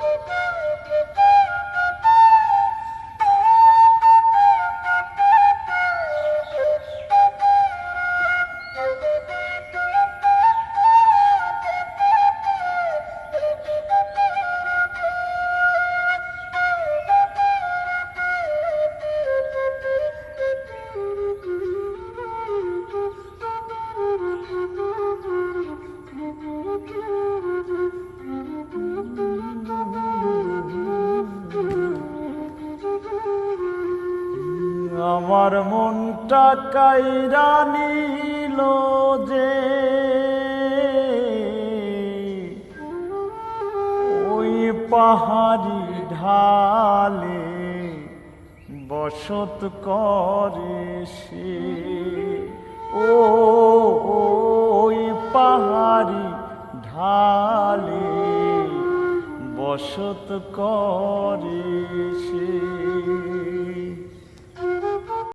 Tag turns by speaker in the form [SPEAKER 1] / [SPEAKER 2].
[SPEAKER 1] Thank you. আমার মনটা কাইরা নিল যে, ওই পাহাড়ি ঢালে বসত করে সে। ও, ওই পাহাড়ি ঢালে বসত করে